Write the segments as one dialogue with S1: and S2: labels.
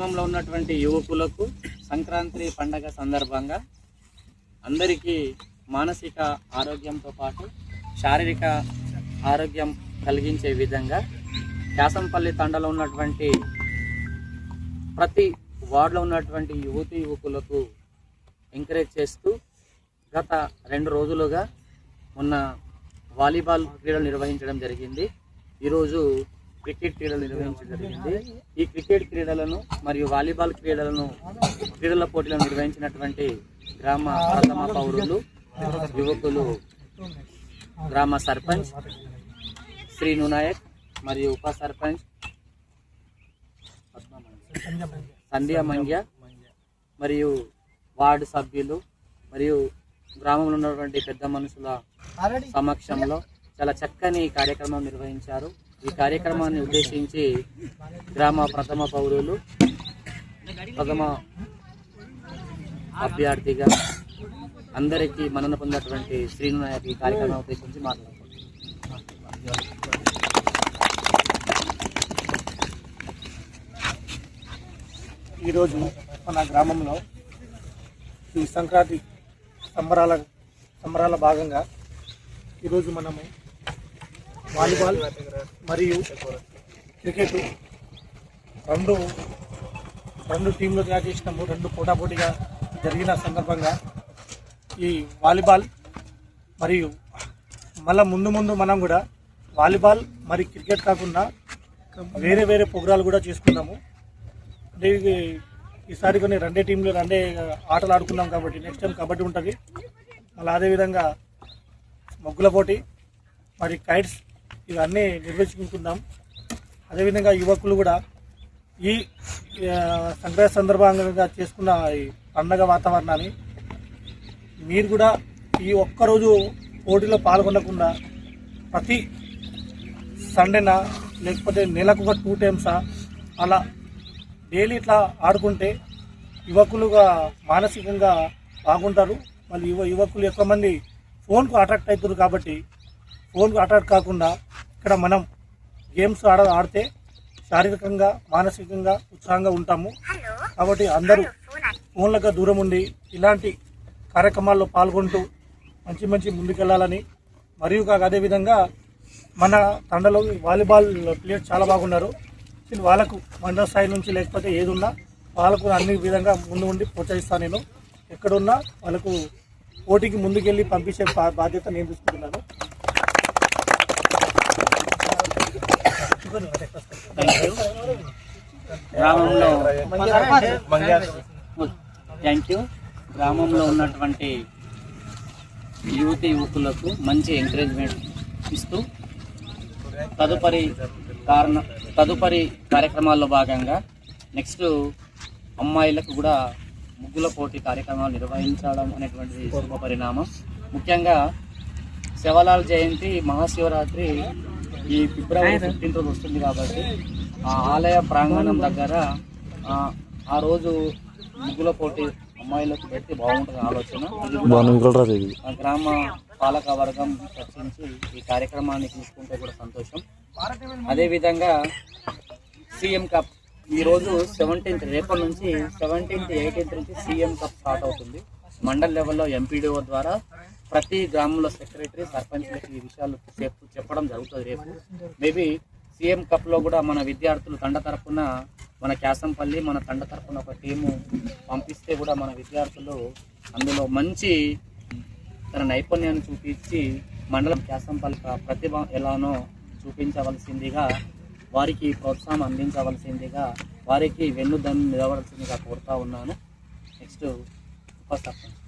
S1: గ్రామంలో ఉన్నటువంటి యువకులకు సంక్రాంతి పండగ సందర్భంగా అందరికీ మానసిక ఆరోగ్యంతో పాటు శారీరక ఆరోగ్యం కలిగించే విధంగా కాసంపల్లి తండలో ఉన్నటువంటి ప్రతి వార్డులో ఉన్నటువంటి యువతి యువకులకు ఎంకరేజ్ చేస్తూ గత రెండు రోజులుగా మొన్న వాలీబాల్ క్రీడలు నిర్వహించడం జరిగింది. ఈరోజు క్రికెట్ క్రీడలు నిర్వహించడం జరిగింది. ఈ క్రికెట్ క్రీడలను మరియు వాలీబాల్ క్రీడలను క్రీడల పోటీలను నిర్వహించినటువంటి గ్రామ ప్రథమ పౌరులు యువకులు గ్రామ సర్పంచ్ శ్రీను నాయక్ మరియు ఉప సర్పంచ్ సంధ్యా మంగ్య మరియు వార్డు సభ్యులు మరియు గ్రామంలో ఉన్నటువంటి పెద్ద మనుషుల సమక్షంలో చాలా చక్కని కార్యక్రమం నిర్వహించారు. ఈ కార్యక్రమాన్ని ఉద్దేశించి గ్రామ ప్రథమ పౌరులు ప్రథమ అభ్యర్థిగా అందరికీ మనన పొందినటువంటి శ్రీను నాయక్ ఈ కార్యక్రమం ఉద్దేశించి మాట్లాడుతున్నారు
S2: ఈరోజు మన గ్రామంలో ఈ సంక్రాంతి సంబరాల సంబరాల భాగంగా ఈరోజు మనము వాలీబాల్ మరియు క్రికెట్ రెండు రెండు టీంలు తయారు చేసినాము రెండు పోటాపోటీగా జరిగిన సందర్భంగా ఈ వాలీబాల్ మరియు మళ్ళా ముందు ముందు మనం కూడా వాలీబాల్ మరి క్రికెట్ కాకుండా వేరే వేరే ప్రోగ్రాలు కూడా చేసుకున్నాము. అంటే ఈసారి కొన్ని రెండే టీంలు రెండే ఆటలు ఆడుకున్నాం కాబట్టి నెక్స్ట్ టైం కబడ్డీ ఉంటుంది. మళ్ళీ అదేవిధంగా ముగ్గుల పోటీ మరి కైట్స్ ఇవన్నీ నిర్వహించుకుంటున్నాం. అదేవిధంగా యువకులు కూడా ఈ సంక్రాంతి సందర్భంగా చేసుకున్న ఈ పండగ వాతావరణాన్ని మీరు కూడా ఈ ఒక్కరోజు పోటీలో పాల్గొనకుండా ప్రతి సండేనా లేకపోతే నెలకు ఒక టూ టైమ్సా అలా డైలీ ఇట్లా ఆడుకుంటే యువకులుగా మానసికంగా బాగుంటారు. మళ్ళీ యువ యువకులు ఎక్కువ మంది ఫోన్కు అట్రాక్ట్ అవుతారు కాబట్టి ఫోన్కు అట్రాక్ట్ కాకుండా ఇక్కడ మనం గేమ్స్ ఆడ ఆడితే శారీరకంగా మానసికంగా ఉత్సాహంగా ఉంటాము. కాబట్టి అందరూ ఫోన్లకు దూరం ఉండి ఇలాంటి కార్యక్రమాల్లో పాల్గొంటూ మంచి మంచి ముందుకెళ్ళాలని మరియు కాక అదేవిధంగా మన తండలో వాలీబాల్ ప్లేయర్స్ చాలా బాగున్నారు. వాళ్ళకు మండల స్థాయి నుంచి లేకపోతే ఏది ఉన్నా వాళ్ళకు అన్ని విధంగా ముందు ఉండి ప్రోత్సహిస్తాను నేను. ఎక్కడున్నా వాళ్ళకు పోటీకి ముందుకెళ్ళి పంపించే బాధ్యత నేను తీసుకుంటున్నాను.
S1: గ్రామంలో థ్యాంక్ యూ. గ్రామంలో ఉన్నటువంటి యువతి యువకులకు మంచి ఎంకరేజ్మెంట్ ఇస్తూ తదుపరి కారణ తదుపరి కార్యక్రమాల్లో భాగంగా నెక్స్ట్ అమ్మాయిలకు కూడా ముగ్గుల పోటీ కార్యక్రమాలు నిర్వహించడం అనేటువంటిది శుభ పరిణామం ముఖ్యంగా శివలాల్ జయంతి మహాశివరాత్రి ఈ ఫిబ్రవరి ఫిఫ్టీన్త్ రోజు వస్తుంది కాబట్టి ఆ ఆలయ ప్రాంగణం దగ్గర ఆ, రోజు ముగ్గుల పోటీ అమ్మాయిలకు పెడితే బాగుంటుంది ఆలోచన. గ్రామ పాలక వర్గం చర్చించి ఈ కార్యక్రమాన్ని తీసుకుంటే కూడా సంతోషం. అదేవిధంగా సీఎం కప్ ఈ రోజు సెవెంటీన్త్ రేపటి నుంచి సెవెంటీన్త్ ఎయిటీన్త్ నుంచి సీఎం కప్ స్టార్ట్ అవుతుంది. మండల్ లెవెల్లో ఎంపీడీఓ ద్వారా ప్రతి గ్రామంలో సెక్రటరీ సర్పంచ్లకి ఈ విషయాలు చెప్పడం జరుగుతుంది రేపు. మేబీ సీఎం కప్లో కూడా మన విద్యార్థులు తండ తరపున మన క్యాసంపల్లి మన తండ తరపున ఒక టీము పంపిస్తే కూడా మన విద్యార్థులు అందులో మంచి తన నైపుణ్యాన్ని చూపించి మండలం క్యాసంపల్లి ప్రతిభ ఎలానో చూపించవలసిందిగా వారికి ప్రోత్సాహం అందించవలసిందిగా వారికి వెన్నుదన్ను నిలవలసిందిగా కోరుతా ఉన్నాను. నెక్స్ట్ ఉప సర్పంచ్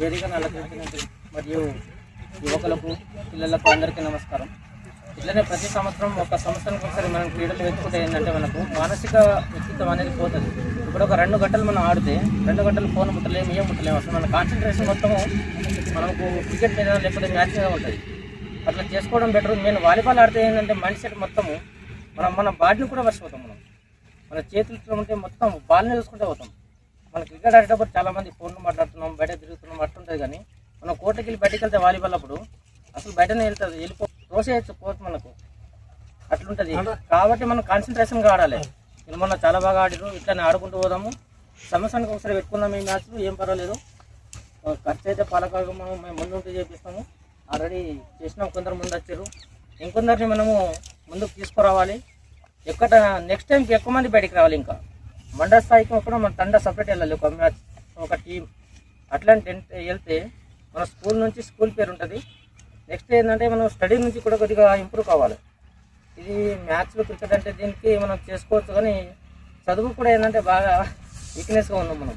S1: వేదిక అలంకరించినటువంటి మరియు యువకులకు పిల్లలకు అందరికీ నమస్కారం. ఇట్లనే ప్రతి సంవత్సరం ఒక సంవత్సరానికి ఒకసారి మనం క్రీడలు వెతుకుంటే ఏంటంటే మనకు మానసిక వ్యక్తిత్వం అనేది పోతుంది. ఇప్పుడు ఒక రెండు గంటలు మనం ఆడితే రెండు గంటలు ఫోన్ ముట్టలేము ఏం ముట్టలేము. అసలు మన కాన్సన్ట్రేషన్ మొత్తం మనకు క్రికెట్ మీద లేకపోతే మ్యాచ్ మీద ఉంటుంది. అట్లా చేసుకోవడం బెటర్ నేను వాలీబాల్ ఆడితే ఏంటంటే మైండ్ సెట్ మొత్తము మనం మన బాడీని కూడా మర్చిపోతాం మనం. మన చేతులు ఉంటే మొత్తం బాల్ని చూసుకుంటే పోతాం. మన క్రికెట్ ఆడేటప్పుడు చాలా మంది ఫోన్లు మాట్లాడుతున్నాం బయట తిరుగుతున్నాం అట్లుంటుంది కానీ మనం కోర్టుకి వెళ్ళి బయటకు వెళ్తే వాలీబాల్ అప్పుడు
S3: అసలు బయటనే వెళ్తుంది వెళ్ళిపో తోసేయచ్చు కోచ్ మనకు. అట్లుంటది. కాబట్టి మనం కాన్సన్ట్రేషన్గా ఆడాలి. వీళ్ళు మొన్న చాలా బాగా ఆడారు ఇట్లానే ఆడుకుంటూ పోదాము. సంవత్సరానికి ఒకసారి పెట్టుకుందాం ఈ మ్యాచ్లు ఏం పర్వాలేదు. ఖర్చు అయితే పాలకాలు మనం మేము ముందు ఉంటూ చేపిస్తాము. ఆల్రెడీ చేసినాం కొందరు ముందు వచ్చారు ఇంకొందరిని మనము ముందుకు తీసుకురావాలి. ఎక్కడ నెక్స్ట్ టైంకి ఎక్కువ మంది బయటికి రావాలి ఇంకా. మండల స్థాయికి కూడా మన తండ సపరేట్ వెళ్ళాలి. ఒక మ్యాచ్ ఒక టీం అట్లాంటి వెళ్తే మన స్కూల్ నుంచి స్కూల్ పేరు ఉంటుంది. నెక్స్ట్ ఏంటంటే మనం స్టడీ నుంచి కూడా కొద్దిగా ఇంప్రూవ్ కావాలి. ఇది మ్యాథ్స్లో క్రికెట్ అంటే దీనికి మనం చేసుకోవచ్చు కానీ చదువు కూడా ఏంటంటే బాగా వీక్నెస్గా ఉన్నాం మనం.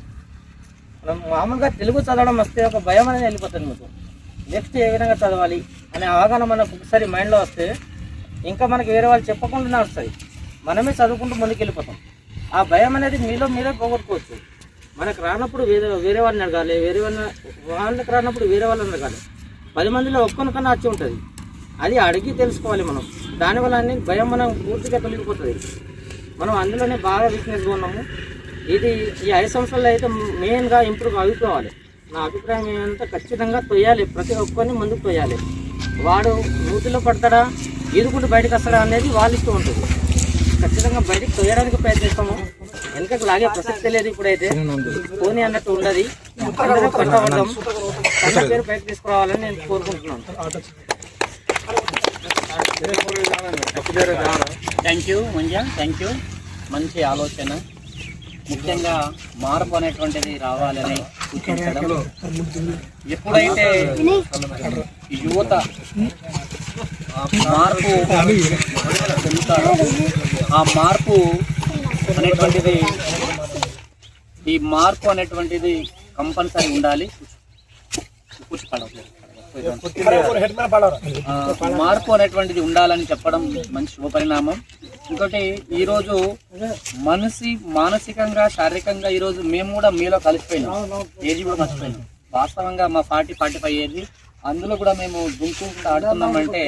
S3: మనం మామూలుగా తెలుగు చదవడం వస్తే ఒక భయం అనేది వెళ్ళిపోతుంది మీకు నెక్స్ట్ ఏ విధంగా చదవాలి అనే అవగాహన మనకు ఒకసారి మైండ్లో వస్తే ఇంకా మనకి వేరే వాళ్ళు చెప్పకుండా వస్తుంది మనమే చదువుకుంటూ ముందుకెళ్ళిపోతాం. ఆ భయం అనేది మీలో మీరే పోగొట్టుకోవచ్చు. మనకు రానప్పుడు వేరే వేరే వాళ్ళని అడగాలి వేరే వాళ్ళని వాళ్ళకి రానప్పుడు వేరే వాళ్ళని అడగాలి. పది మందిలో ఒక్కరికన్నా వచ్చి ఉంటుంది. అది అడిగి తెలుసుకోవాలి మనం. దానివల్ల అన్ని భయం మనం పూర్తిగా తొలగిపోతుంది. మనం అందులోనే బాగా వీక్నెస్గా ఉన్నాము. ఇది ఈ ఐదు సంవత్సరాలు అయితే మెయిన్గా ఇంప్రూవ్ అవుకోవాలి నా అభిప్రాయం ఏంటంటే ఖచ్చితంగా తొయ్యాలి. ప్రతి ఒక్కరిని ముందుకు తొయ్యాలి. వాడు నూతిలో పడతాడా? ఈదుకుంటూ బయటకు వస్తాడా అనేది వాళ్ళ ఇష్టం ఉంటుంది. ఖచ్చితంగా బయటకు తొయ్యడానికి ప్రయత్నిస్తాము. వెనకకు లాగే ప్రసక్తి లేదు ఇప్పుడైతే. పోనీ అన్నట్టు ఉండదు పట్టవడం కష్టపడ్డాం పేరు బయటకు తీసుకురావాలని నేను కోరుకుంటున్నాను.
S1: Thank you Manja. Thank you. మంచి ఆలోచన. ముఖ్యంగా మార్పు అనేటువంటిది రావాలని సూచించడం. ఎప్పుడైతే యువత మార్పు చెందుతారో ఆ మార్పు అనేటువంటిది ఈ మార్పు అనేటువంటిది కంపల్సరీ ఉండాలి. మార్పు అనేటువంటిది ఉండాలని చెప్పడం మంచి శుభపరిణామం ఇంకోటి ఈరోజు మనసి మనిషి మానసికంగా శారీరకంగా ఈ రోజు మేము కూడా మీలో కలిసిపోయినాం. ఏజీ కూడా మర్చిపోయినాం. వాస్తవంగా మా ఫార్టీ ఫార్టీ ఫైవ్ ఏది అందులో కూడా మేము దుంకుంటూ ఆడుతున్నామంటే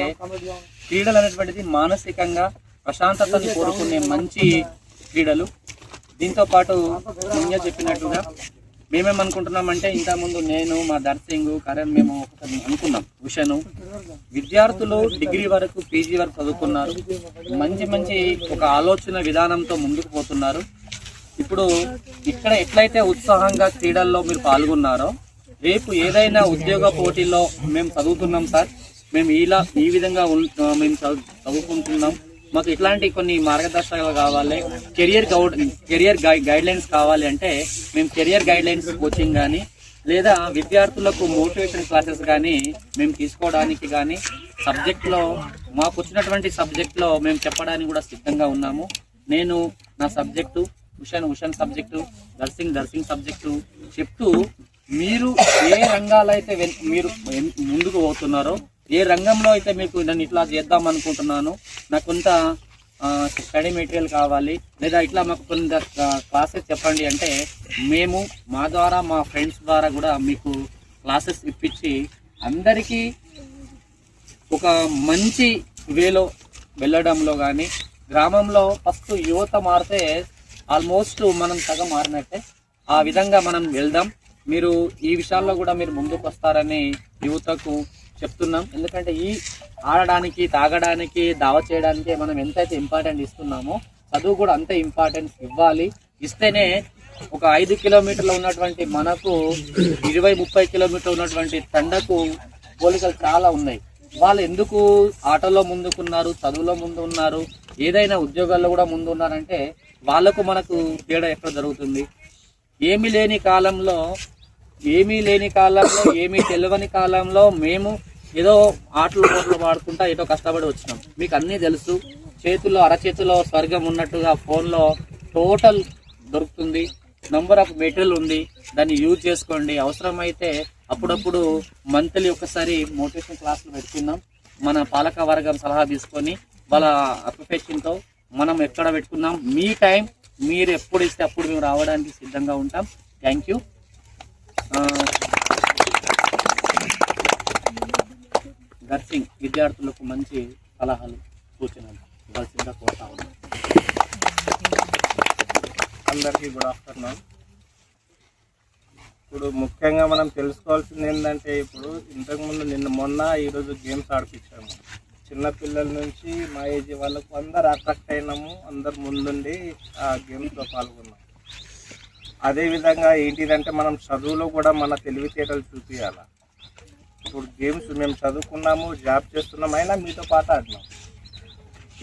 S1: క్రీడలు అనేటువంటిది మానసికంగా ప్రశాంతతను కోరుకునే మంచి క్రీడలు. దీంతో పాటు ముందే చెప్పినట్టుగా మేమేమనుకుంటున్నామంటే ఇంతకుముందు నేను మా దర్శింగ్ కరణ్ మేము అనుకున్నాం ఉషను విద్యార్థులు డిగ్రీ వరకు పీజీ వరకు చదువుకున్నారు. మంచి మంచి ఒక ఆలోచన విధానంతో ముందుకు పోతున్నారు. ఇప్పుడు ఇక్కడ ఎట్లయితే ఉత్సాహంగా క్రీడల్లో మీరు పాల్గొన్నారో రేపు ఏదైనా ఉద్యోగ పోటీల్లో మేము చదువుతున్నాం సార్. మేము ఇలా ఈ విధంగా మేము చదువు- చదువుకుంటున్నాం. మాకు ఇట్లాంటి కొన్ని మార్గదర్శకాలు కావాలి. Career guide career guidelines కావాలి అంటే మేము కెరియర్ గైడ్ లైన్స్ కోచింగ్ కానీ లేదా విద్యార్థులకు మోటివేషన్ క్లాసెస్ కానీ మేము తీసుకోవడానికి కానీ సబ్జెక్ట్లో మాకు వచ్చినటువంటి సబ్జెక్ట్లో మేము చెప్పడానికి కూడా సిద్ధంగా ఉన్నాము. నేను నా సబ్జెక్టు ఉషన్ ఉషన్ సబ్జెక్టు దర్సింగ్ దర్సింగ్ సబ్జెక్టు చెప్తూ మీరు ఏ రంగాలు అయితే వెన్- మీరు ముందుకు పోతున్నారో ఏ రంగంలో అయితే మీకు నన్ను ఇట్లా చేద్దాం అనుకుంటున్నాను నాకు కొంత స్టడీ మెటీరియల్ కావాలి లేదా ఇట్లా మాకు కొంత క్లాసెస్ చెప్పండి అంటే మేము మా ద్వారా మా ఫ్రెండ్స్ ద్వారా కూడా మీకు క్లాసెస్ ఇప్పించి అందరికీ ఒక మంచి వేలో వెళ్ళడంలో కానీ గ్రామంలో ఫస్ట్ యువత మారితే ఆల్మోస్ట్ మనం సగం మారినట్టే ఆ విధంగా మనం వెళ్దాం. మీరు ఈ విషయాల్లో కూడా మీరు ముందుకు వస్తారని యువతకు చెప్తున్నాం. ఎందుకంటే ఈ ఆడడానికి తాగడానికి దావ చేయడానికి మనం ఎంతైతే ఇంపార్టెంట్ ఇస్తున్నామో చదువు కూడా అంతే ఇంపార్టెన్స్ ఇవ్వాలి. ఇస్తేనే ఒక ఐదు కిలోమీటర్లు ఉన్నటువంటి మనకు ఇరవై ముప్పై కిలోమీటర్లు ఉన్నటువంటి తండకు పోలికలు చాలా ఉన్నాయి. వాళ్ళు ఎందుకు ఆటలో ముందుకున్నారు చదువులో ముందు ఉన్నారు ఏదైనా ఉద్యోగాల్లో కూడా ముందు ఉన్నారంటే వాళ్ళకు మనకు తేడా ఎక్కడ జరుగుతుంది? ఏమీ లేని కాలంలో ఏమీ లేని కాలంలో ఏమీ తెలియని కాలంలో మేము ఏదో ఆటలు పోటలు పాడుకుంటా ఏదో కష్టపడి వచ్చినాం. మీకు అన్నీ తెలుసు. చేతుల్లో అరచేతిలో స్వర్గం ఉన్నట్టుగా ఫోన్లో టోటల్ దొరుకుతుంది. నంబర్ ఆఫ్ మెటీరియల్ ఉంది. దాన్ని యూజ్ చేసుకోండి. అవసరమైతే అప్పుడప్పుడు మంత్లీ ఒకసారి మోటివేషన్ క్లాసులు పెట్టుకుందాం మన పాలక వర్గం సలహా తీసుకొని వాళ్ళ అప్లికేషన్తో మనం ఎక్కడ పెట్టుకున్నాం? మీ టైం మీరు ఎప్పుడు ఇస్తే అప్పుడు మేము రావడానికి సిద్ధంగా ఉంటాం. థ్యాంక్ యూ నర్సింగ్ విద్యార్థులకు మంచి సలహాలు సూచనలు ఇవ్వాల్సిందిగా కోరుతా ఉన్నాం.
S4: అందరికీ గుడ్ ఆఫ్టర్నూన్ ఇప్పుడు ముఖ్యంగా మనం తెలుసుకోవాల్సింది ఏంటంటే ఇప్పుడు ఇంతకుముందు నిన్న మొన్న ఈరోజు గేమ్స్ ఆడిపించాము. చిన్నపిల్లల నుంచి మా ఏజ్ వాళ్ళకు అందరు అట్రాక్ట్ అయినాము అందరు ముందుండి ఆ గేమ్స్లో పాల్గొన్నాం. అదేవిధంగా ఏంటిదంటే మనం చదువులో కూడా మన తెలివితేటలు చూపించాలి ఇప్పుడు గేమ్స్ మేము చదువుకున్నాము జాబ్ చేస్తున్నాం అయినా మీతో పాటు ఆడినాం.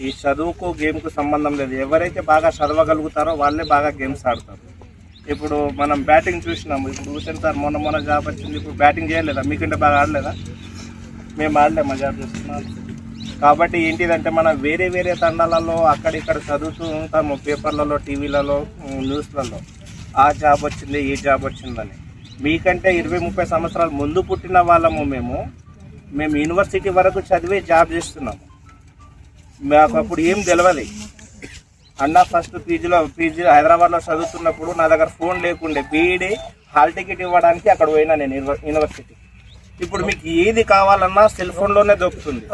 S4: ఈ చదువుకు గేమ్కు సంబంధం లేదు. ఎవరైతే బాగా చదవగలుగుతారో వాళ్ళే బాగా గేమ్స్ ఆడతారు. ఇప్పుడు మనం బ్యాటింగ్ చూసినాము. ఇప్పుడు హుసేన్ సార్ మొన్న మొన్న జాబ్ వచ్చింది. ఇప్పుడు బ్యాటింగ్ చేయలేదా? మీకంటే బాగా ఆడలేదా? మేము ఆడలేమా జాబ్ చేస్తున్నాం. కాబట్టి ఏంటిదంటే మనం వేరే వేరే తండాలలో అక్కడిక్కడ చదువుతూ ఉంటాము పేపర్లలో టీవీలలో న్యూస్లలో. ఆ జాబ్ వచ్చింది ఈ జాబ్ వచ్చిందని. మీకంటే ఇరవై ముప్పై సంవత్సరాల ముందు పుట్టిన వాళ్ళము మేము. మేము యూనివర్సిటీ వరకు చదివే జాబ్ చేస్తున్నాము. మాకు అప్పుడు ఏం తెలియదు అన్న ఫస్ట్ పీజీలో పీజీ హైదరాబాద్లో చదువుతున్నప్పుడు నా దగ్గర ఫోన్ లేకుండే. బీఈడి హాల్ టికెట్ ఇవ్వడానికి అక్కడ పోయినా నేను యూనివర్సిటీ. ఇప్పుడు మీకు ఏది కావాలన్నా సెల్ ఫోన్లోనే దొరుకుతుంది.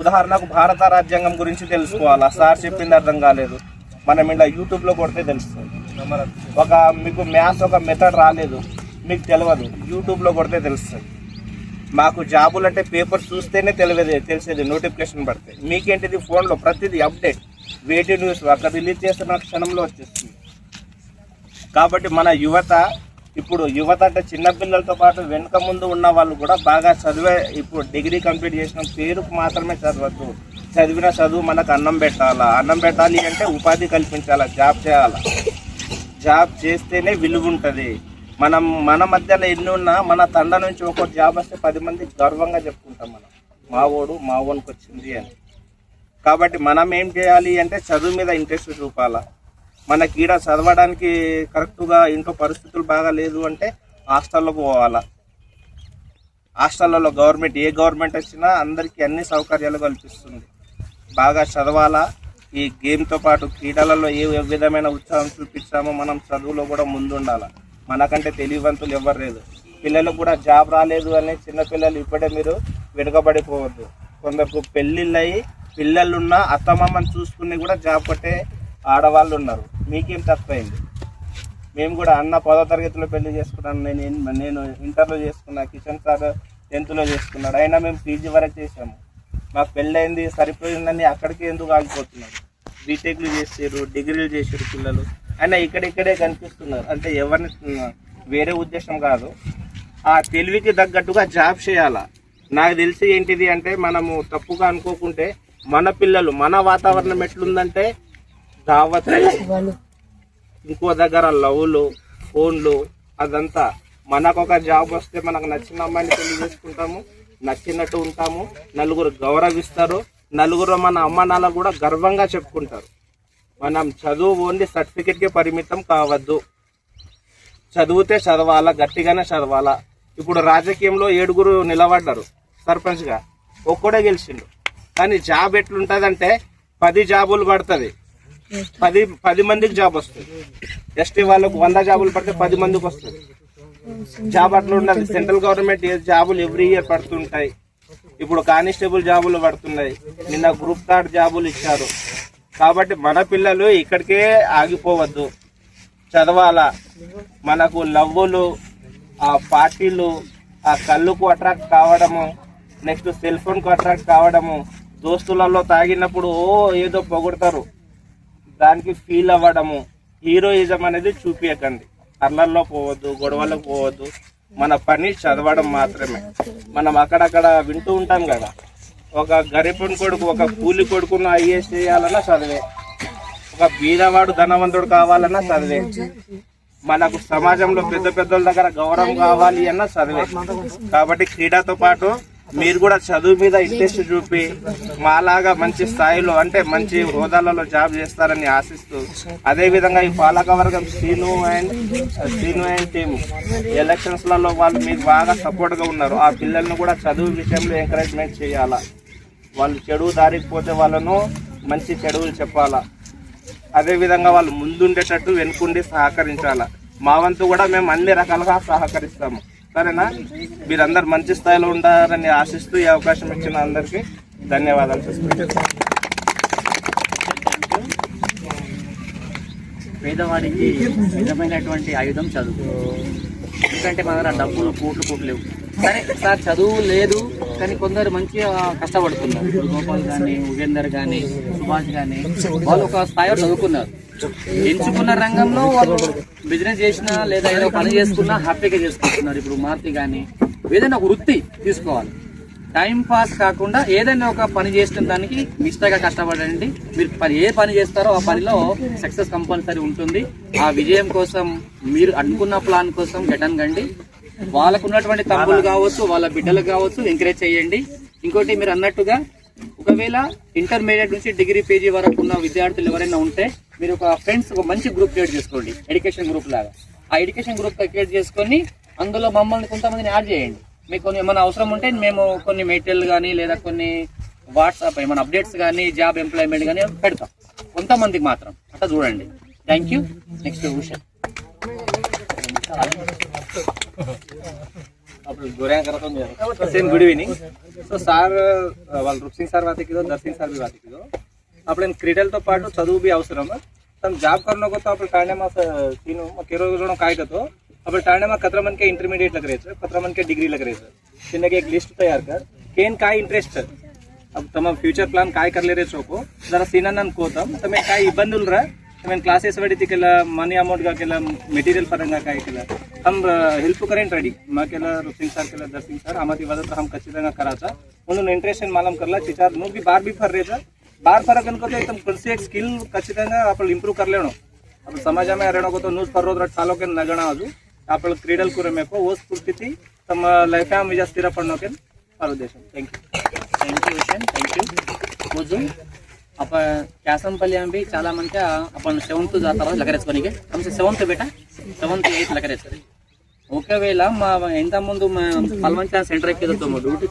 S4: ఉదాహరణకు భారత రాజ్యాంగం గురించి తెలుసుకోవాలా? సార్ చెప్పింది అర్థం కాలేదు. మనం ఇలా యూట్యూబ్లో కొడితే తెలుస్తుంది. ఒక మీకు మ్యాథ్స్ ఒక మెథడ్ రాలేదు. మీకు తెలియదు యూట్యూబ్లో కొడితే తెలుస్తుంది. మాకు జాబులు అంటే పేపర్ చూస్తేనే తెలియదు తెలిసేది నోటిఫికేషన్ పడితే. మీకేంటిది ఫోన్లో ప్రతిదీ అప్డేట్. వేటి న్యూస్ అక్కడ రిలీజ్ చేస్తున్న క్షణంలో వచ్చేస్తుంది. కాబట్టి మన యువత ఇప్పుడు యువత అంటే చిన్నపిల్లలతో పాటు వెనుక ముందు ఉన్న వాళ్ళు కూడా బాగా చదివే ఇప్పుడు డిగ్రీ కంప్లీట్ చేసిన పేరుకు మాత్రమే చదవద్దు. చదివిన చదువు మనకు అన్నం పెట్టాలా? అన్నం పెట్టాలి అంటే ఉపాధి కల్పించాలా? జాబ్ చేయాలా? జాబ్ చేస్తేనే విలువ ఉంటుంది. మనం మన మధ్యలో ఎన్ని ఉన్నా మన తండ నుంచి ఒక్కొక్క జాబ్ వస్తే పది మంది గర్వంగా చెప్పుకుంటాం మనం. మా ఓడు మా వచ్చింది అని. కాబట్టి మనం ఏం చేయాలి అంటే చదువు మీద ఇంట్రెస్ట్ చూపాలా? మనకి ఈడ చదవడానికి కరెక్ట్గా ఇంట్లో పరిస్థితులు బాగా లేదు అంటే హాస్టల్లోకి పోవాలా. హాస్టల్లో గవర్నమెంట్ ఏ గవర్నమెంట్ వచ్చినా అందరికీ అన్ని సౌకర్యాలు కల్పిస్తుంది. బాగా చదవాలా. ఈ గేమ్తో పాటు క్రీడలలో ఏ విధమైన ఉత్సాహం చూపించామో మనం చదువులో కూడా ముందుండాలా. మనకంటే తెలివివంతులు ఎవరు లేదు. పిల్లలకు కూడా జాబ్ రాలేదు అని చిన్నపిల్లలు ఇప్పుడే మీరు వెనుకబడిపోవద్దు కొందరు పెళ్ళిళ్ళు అయ్యి పిల్లలున్నా అత్తమామని చూసుకుని కూడా జాబ్ కొట్టే ఆడవాళ్ళు ఉన్నారు. మీకేం తక్కువైంది? మేము కూడా అన్న పదో తరగతిలో పెళ్ళి చేసుకున్నాను. నేను నేను ఇంటర్లో చేసుకున్నా కిషన్ సార్ టెన్త్లో చేసుకున్నాడు. అయినా మేము పీజీ వరకు చేసాము మాకు పెళ్ళైంది సరిపోయిందని అక్కడికి ఎందుకు ఆగిపోతున్నారు? బీటెక్లు చేసారు డిగ్రీలు చేసారు పిల్లలు. అయినా ఇక్కడిక్కడే కనిపిస్తున్నారు. అంటే ఎవరిని వేరే ఉద్దేశం కాదు. ఆ తెలివికి తగ్గట్టుగా జాబ్ చేయాలా? నాకు తెలిసి ఏంటిది అంటే మనము తప్పుగా అనుకోకుంటే మన పిల్లలు మన వాతావరణం ఎట్లుందంటే దావత్ ఇంకో దగ్గర లవ్లు ఫోన్లు అదంతా. మనకు ఒక జాబ్ వస్తే మనకు నచ్చిన అమ్మాయిని పెళ్ళి చేసుకుంటాము నచ్చినట్టు ఉంటాము నలుగురు గౌరవిస్తారు నలుగురు మన అమ్మ నాన్న కూడా గర్వంగా చెప్పుకుంటారు. మనం చదువు ఓన్లీ సర్టిఫికెట్కి పరిమితం కావద్దు. చదివితే చదవాలా గట్టిగానే చదవాలా. ఇప్పుడు రాజకీయంలో ఏడుగురు నిలబడ్డారు సర్పంచ్గా. ఒక్కడే గెలిచిండు. కానీ జాబ్ ఎట్లుంటుందంటే పది జాబులు పడుతుంది. పది పది మందికి జాబ్ వస్తుంది. ఎస్టీ వాళ్ళకు వంద జాబులు పడితే పది మందికి వస్తుంది. జాబ్ అట్లా ఉండదు. సెంట్రల్ గవర్నమెంట్ జాబులు ఎవ్రీ ఇయర్ పడుతుంటాయి. ఇప్పుడు కానిస్టేబుల్ జాబులు పడుతున్నాయి. నిన్న గ్రూప్ కార్డ్ జాబులు ఇచ్చారు. కాబట్టి మన పిల్లలు ఇక్కడికే ఆగిపోవద్దు. చదవాలా? మనకు లవ్వులు ఆ పార్టీలు ఆ కళ్ళుకు అట్రాక్ట్ కావడము నెక్స్ట్ సెల్ ఫోన్కు అట్రాక్ట్ కావడము దోస్తులలో తాగినప్పుడు ఓ ఏదో పొగుడతారు. దానికి ఫీల్ అవ్వడము హీరోయిజం అనేది చూపించకండి అర్లల్లో పోవద్దు గొడవల్లో పోవద్దు. మన పని చదవడం మాత్రమే. మనం అక్కడక్కడ వింటూ ఉంటాం కదా. ఒక గరిపని కొడుకు ఒక కూలి కొడుకును ఐఏఎస్ చేయాలన్నా చదివే. ఒక బీదవాడు ధనవంతుడు కావాలన్నా చదివే. మనకు సమాజంలో పెద్ద పెద్దల దగ్గర గౌరవం కావాలి అన్నా చదివే. కాబట్టి క్రీడతో పాటు మీరు కూడా చదువు మీద ఇంట్రెస్ట్ చూపి మాలాగా మంచి స్థాయిలో అంటే మంచి హోదాలలో జాబ్ చేస్తారని ఆశిస్తూ అదేవిధంగా ఈ పాలకవర్గం Srinu and Srinu and team ఎలక్షన్స్లలో వాళ్ళు మీకు బాగా సపోర్ట్గా ఉన్నారు. ఆ పిల్లల్ని కూడా చదువు విషయంలో ఎంకరేజ్మెంట్ చేయాలా? వాళ్ళు చెడు దారికి పోతే వాళ్ళను మంచి చెడువులు చెప్పాలా? అదేవిధంగా వాళ్ళు ముందుండేటట్టు వెనుకుండి సహకరించాలా? మా వంతు కూడా మేము అన్ని రకాలుగా సహకరిస్తాము. సరేనా మీరందరు మంచి స్థాయిలో ఉండాలని ఆశిస్తూ ఈ అవకాశం ఇచ్చిన అందరికీ ధన్యవాదాలు
S1: పేదవాడికి నిజమైనటువంటి ఆయుధం చదువు. ఎందుకంటే మన దగ్గర డబ్బులు కోట్లు కోట్లు లేవు. సరే సార్ చదువు లేదు కానీ కొందరు మంచిగా కష్టపడుతున్నారు. గోపాల్ కానీ ఉగేందర్ కానీ సుభాష్ కానీ వాళ్ళు ఒక స్థాయిలో చదువుకున్నారు. ఎంచుకున్న రంగంలో వాళ్ళు బిజినెస్ చేసినా లేదా ఏదో పని చేసుకున్నా హ్యాపీగా చేసుకుంటున్నారు. ఇప్పుడు మారుతి కానీ ఏదైనా ఒక వృత్తి తీసుకోవాలి. టైం పాస్ కాకుండా ఏదైనా ఒక పని చేసిన దానికి నిష్టగా కష్టపడండి. మీరు పని ఏ పని చేస్తారో ఆ పనిలో సక్సెస్ కంపల్సరీ ఉంటుంది. ఆ విజయం కోసం మీరు అనుకున్న ప్లాన్ కోసం గటన్ కండి. వాళ్ళకు ఉన్నటువంటి తమ్ముళ్ళు కావచ్చు వాళ్ళ బిడ్డలు కావచ్చు ఎంకరేజ్ చేయండి. ఇంకోటి మీరు అన్నట్టుగా ఒకవేళ ఇంటర్మీడియట్ నుంచి డిగ్రీ పేజీ వరకు ఉన్న విద్యార్థులు ఎవరైనా ఉంటే మీరు ఒక ఫ్రెండ్స్ ఒక మంచి గ్రూప్ క్రియేట్ చేసుకోండి. ఎడ్యుకేషన్ గ్రూప్ లాగా. ఆ ఎడ్యుకేషన్ గ్రూప్ క్రియేట్ చేసుకొని అందులో మమ్మల్ని కొంతమందిని యాడ్ చేయండి. మీకు కొన్ని ఏమైనా అవసరం ఉంటే మేము కొన్ని మెటీరియల్ కానీ లేదా కొన్ని వాట్సాప్ ఏమైనా అప్డేట్స్ కానీ జాబ్ ఎంప్లాయ్మెంట్ కానీ పెడతాం. కొంతమందికి మాత్రం. అట్లా చూడండి. థ్యాంక్ యూ నెక్స్ట్
S5: ఉషా అప్పుడు same good evening so sir వాళ్ళు రుక్సింగ్ సార్ వాతికిదో నర్సింగ్ సార్ వాతికిదో આપણે ક્રીડલ તો પાડું చదువు બી అవసరం તમે జాబ్ કરનો કો તો આપણે ટાણેમાં તીનો કેરો જણો કાય કતો આપણે ટાણેમાં કતરમન કે ઇન્ટરમીડિયેટ લગ રહે છે કતરમન કે ડિગ્રી લગ રહે છે તેને કે એક લિસ્ટ તૈયાર કર કેન કાય ઇન્ટરેસ્ટ છે अब तुम फ्यूचर प्लान काय करले रे सोको जरा सीनन कोतम तुम्हें काय इबंदुल रे तुम्हें क्लासेस वडी केला मनी अमाउंट का केला मटेरियल परंगा काय केला. हम हेल्प करें रेडी मा केला रुसिंग सर केला दर्सिंग सर आमाती मदद हम कच्ची करा था उन्होंने इंटरेस्ट मालूम करला. चिचार नो भी बार भी फर रहे सर बार कृषि एक स्किल खचित आप इंप्रूव कर लेनो अब समाज में रेण गो न्यूज़ पर चालोक नगण अब आप क्रीडल को रेमे वो स्फूर्ति तम लाइफ में विजय स्थिर पड़ो के पर thank you
S1: thank you ocean thank you मुझे आप कैसंपल भी चाल मंद अपन सेवंत जाता लगरे बन के हम से सेवंत बेटा. सेवंत एट लगरे ओके वेला इंत मुझे पलवं से duty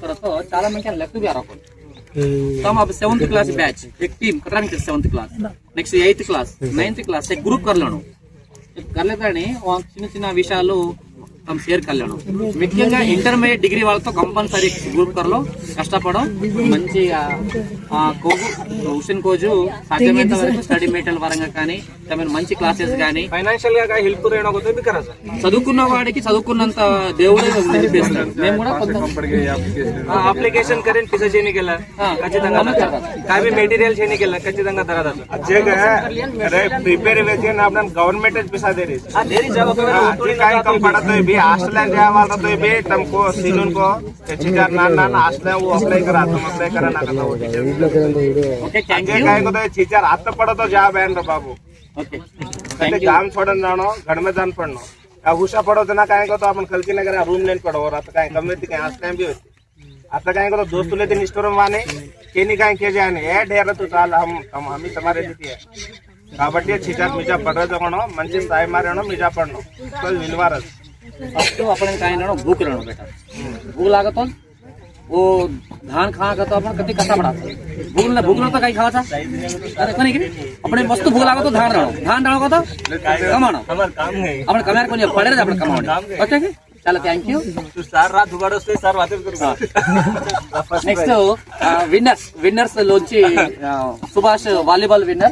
S1: some of seventh class batch ek team karani kar seventh class next eighth class ninth class ek group kar lano కర్లేదు కానీ చిన్న చిన్న విషయాలు తమ షేర్ కళ్యాణం. ముఖ్యంగా ఇంటర్మీడియట్ డిగ్రీ వాళ్ళతో కంపల్సరీ గ్రూప్ కర్లో కష్టపడడం మంచిగా కోగు హుషన్ కోజు సాధ్యమైనంత వరకు స్టడీ మెటీరియల్ పరంగా కానీ తమను మంచి క్లాసెస్ కానీ
S5: ఫైనాన్షియల్గా హెల్ప్
S1: చదువుకున్న వాడికి చదువుకున్నంత దేవుడే నిలిపేస్తాడు మేము కూడా
S5: అప్లికేషన్ కరెంట్ పిస చేయనికెళ్ళ ఖచ్చితంగా కావి మెటీరియల్ చేయనికెళ్ళ ఖచ్చితంగా ధర
S4: ప్రిపేర్ వేసి గవర్నమెంట్
S5: పిసా దేరీ
S4: तो तो हास्टलाइन तो पड़ो ना कहे को तो अपन कलकी नगर रूम लेन पड़ो और आता कहे कमे थी कहे भी होती। आता कहे को तो दोस्त लेते निष्ठुरम वाने के नहीं कहीं के जाने। ए ढेर तो चाल हम हम हमी तुम्हारे दीती है काबटिया छिचा मिजा पड़ रहा जगणो मंजी साय मारणो मिजा पड़नो कल
S1: मिलवारस ಅಷ್ಟು ಅಪ್ಪನ ಕಾಯಿ ನೋಡೋ ಭೂಕ್ ನೋಡೋ ಬೇಟ ಭೂಲ್ ಆಗತ್ತೋ वो धान खा का तो अपन कति कथा बड़ा भूल ना भूख तो कहीं खावा था अरे कोनी के अपने मस्त भूख लागो तो धान डालो धान डालो का तो कमानो
S5: हमर काम है
S1: अपन कमार कोनी पड़े रे अपन कमाओ ओके के चलो थैंक यू
S5: तू सार रात उगाडो से सार बातें करू नेक्स्ट विनर्स विनर्स लोंची सुभाष वॉलीबॉल विनर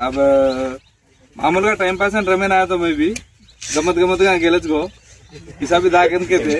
S5: अब మామూలుగా టైం పాస్ అని రమేనా మేబీ. గమ్మత్ గమ్మత్గా గెలచుకో ఈసారి దాకెందుకైతే?